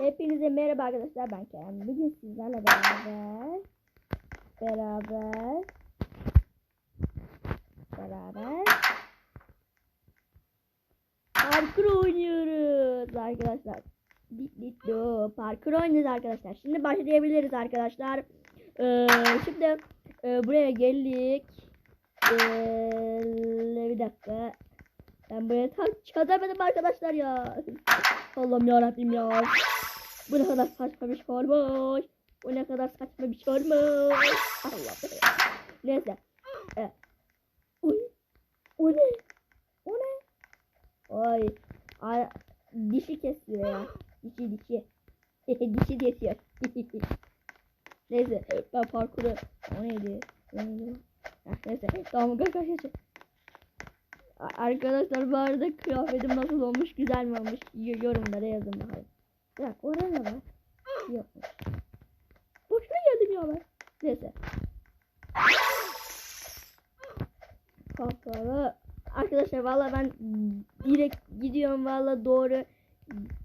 Hepinize merhaba arkadaşlar ben Kerem. Bugün sizlerle beraber beraber beraber parkur oynuyoruz arkadaşlar. Dit dit do. Parkur oynuyoruz arkadaşlar. Şimdi başlayabiliriz arkadaşlar. Ee, şimdi e, buraya geldik. Ee, bir dakika. Ben buraya tam çözemedim arkadaşlar ya. Allah'ım yarabbim ya. Bu ne kadar saçma bir şey olmuş. Bu ne kadar saçma bir şey olmuş. Allah be. Neyse. Evet. Uy. O ne? O ne? Ay. Ay. Dişi kesiyor ya. Dişi dişi. dişi kesiyor. Neyse. Ben parkuru. O neydi? O neydi? Heh, neyse. Tamam arkadaşlar. Arkadaşlar bu arada kıyafetim nasıl olmuş güzel mi olmuş yorumlara yazın bakalım. Bir dakika orada ne var? Yokmuş. Boşuna geldim ya ben. Neyse. Kapalı. Arkadaşlar valla ben direkt gidiyorum valla doğru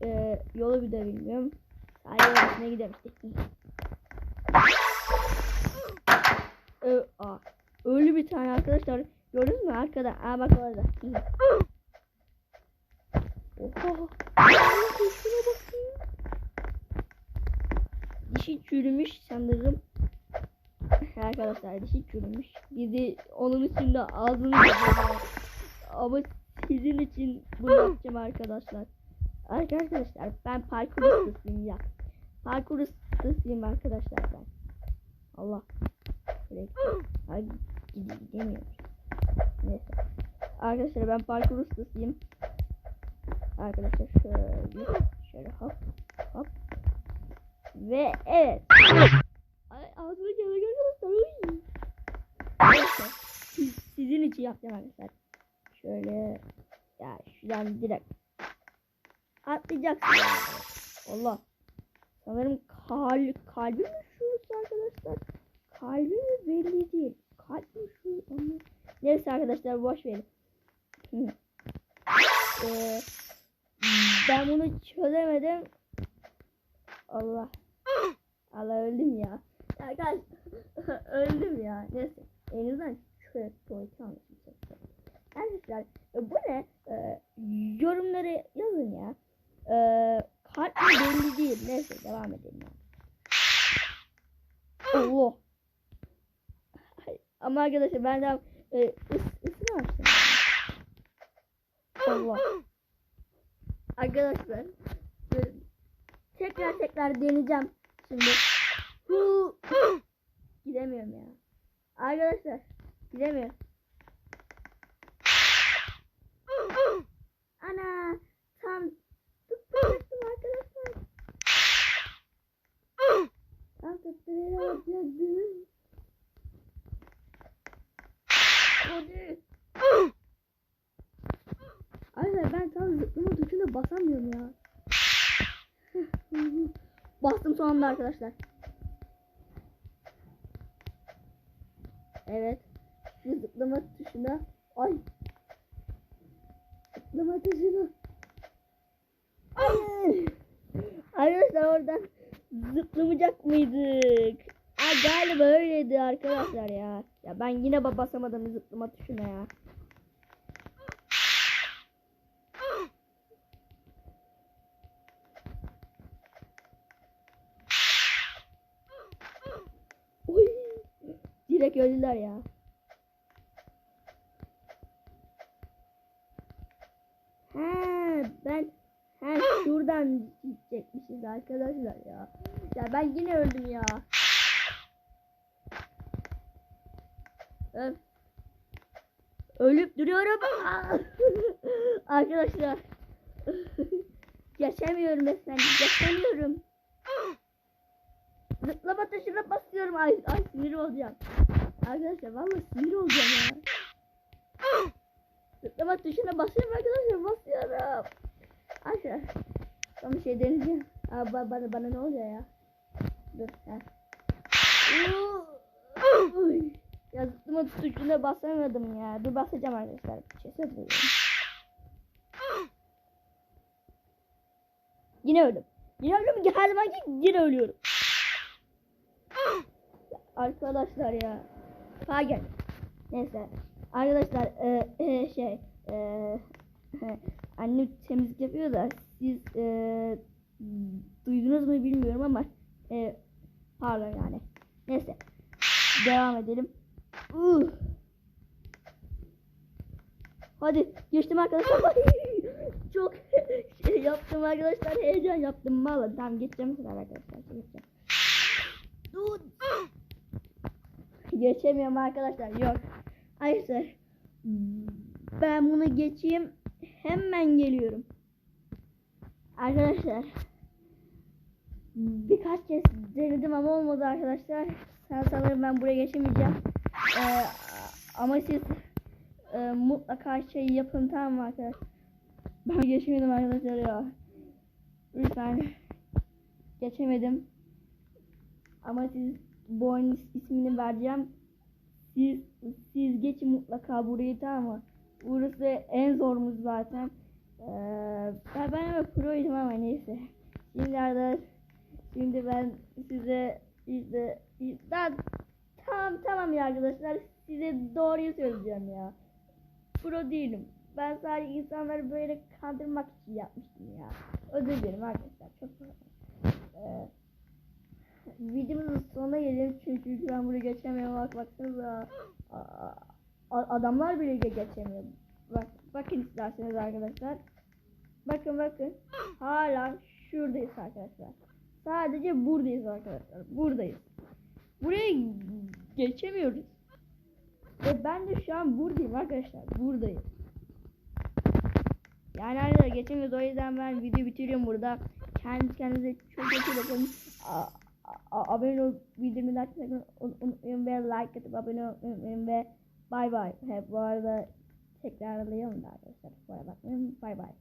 e, yolu bir de bilmiyorum. Sadece orasına gidemiştik. Ö, aa, ölü bir tane arkadaşlar. Gördünüz mü arkada? Aa bak orada. Oha. Şuna bakayım. Dişi çürümüş sanırım. Arkadaşlar dişi çürümüş. Bizi onun için de ağzını. Ama sizin için bunu yapacağım arkadaşlar. Arkadaşlar ben parkur ustasıyım ya. Parkur ustasıyım arkadaşlar ben. Allah. Ay gidemiyorum. Neyse. Arkadaşlar ben parkur ustasıyım. Arkadaşlar şöyle şöyle hop hop. Ve evet. Ay ağzıma. Neyse. Siz, sizin için yapacağım arkadaşlar. Şöyle ya şuradan direkt atlayacaksın. Allah. Sanırım kal kalbi mi şurası arkadaşlar? Kalbi mi belli değil. Kalp mi şu? Onu... Neyse arkadaşlar boş verin. ee, ben bunu çözemedim. Allah. Allah öldüm ya. Ya gel. öldüm ya. Neyse. En azından şöyle tuvalete almışım. Arkadaşlar e, bu ne? Ee, yorumlara yazın ya. Ee, kalp mi belli değil. Neyse devam edelim. Yani. Allah. Ama arkadaşlar ben de e, ıs, ısını açtım. Allah. Arkadaşlar e, tekrar tekrar deneyeceğim. Gidemiyorum ya. Arkadaşlar gidemiyorum. Ana tam tutturacaktım arkadaşlar. Tam tutturacaktım. Hadi. Arkadaşlar ben tam zıplama tuşuna basamıyorum ya. Bastım sonunda arkadaşlar. Evet. Şu zıplama tuşuna. Ay. Zıplama tuşuna. Ay. Arkadaşlar oradan zıplamayacak mıydık? Aa, galiba öyleydi arkadaşlar ya. Ya ben yine basamadım zıplama tuşuna ya. Direkt öldüler ya. He ben he şuradan gidecekmişiz arkadaşlar ya. Ya ben yine öldüm ya. Öf. Ölüp duruyorum. Arkadaşlar. Geçemiyorum efendim. Geçemiyorum. Zıplama tuşuna basıyorum. Ay, ay sinir olacağım. Arkadaşlar vallahi sinir olacağım ya. Zıplama tuşuna basıyorum arkadaşlar. Basıyorum. Arkadaşlar. Son bir şey deneyeceğim. Aa, bana, bana, bana ne oluyor ya? Dur. Ha. Uy. Ya zıplama tuşuna basamadım ya. Dur basacağım arkadaşlar. Bir şey söyleyeyim. Yine öldüm. Yine ki her zamanki yine ölüyorum. Arkadaşlar ya. Pardon. Neyse. Arkadaşlar e, e, şey e, annem temizlik yapıyor da siz e, duydunuz mu bilmiyorum ama e, pardon yani. Neyse. Devam edelim. Uh. Hadi geçtim arkadaşlar. Çok şey yaptım arkadaşlar. Heyecan yaptım. Valla tamam geçeceğim arkadaşlar. Geçeceğim. Dur. Geçemiyorum arkadaşlar. Yok. Arkadaşlar. Ben bunu geçeyim. Hemen geliyorum. Arkadaşlar. Birkaç kez denedim ama olmadı arkadaşlar. Sen sanırım ben buraya geçemeyeceğim. Ee, ama siz e, mutlaka şey yapın tamam mı arkadaşlar? Ben geçemedim arkadaşlar ya. Lütfen. Geçemedim. Ama siz bu oyunun ismini vereceğim. Siz siz geçin mutlaka burayı tamam mı? Burası en zorumuz zaten. Ee, ben ama proydum ama neyse. Şimdi arkadaşlar şimdi ben size işte, daha tamam tamam ya arkadaşlar size doğruyu söyleyeceğim ya. Pro değilim. Ben sadece insanları böyle kandırmak için yapmıştım ya. Özür dilerim arkadaşlar. Çok ee, videomuzun sonuna gelelim çünkü ben buraya geçemiyorum. Bak baksanıza. Adamlar bile ge- geçemiyor. Bak bakın isterseniz arkadaşlar. Bakın bakın. Hala şuradayız arkadaşlar. Sadece buradayız arkadaşlar. Buradayız. Buraya geçemiyoruz. Ve ben de şu an buradayım arkadaşlar. Buradayım. Yani arkadaşlar geçemiyoruz. O yüzden ben video bitiriyorum burada. Kendi kendinize çok iyi bakın. Abone ol like atmayı unutmayın ve like atıp abone olmayı ve bay bay. Bu arada tekrarlayalım da arkadaşlar. Arada bakmayın. Bay bay.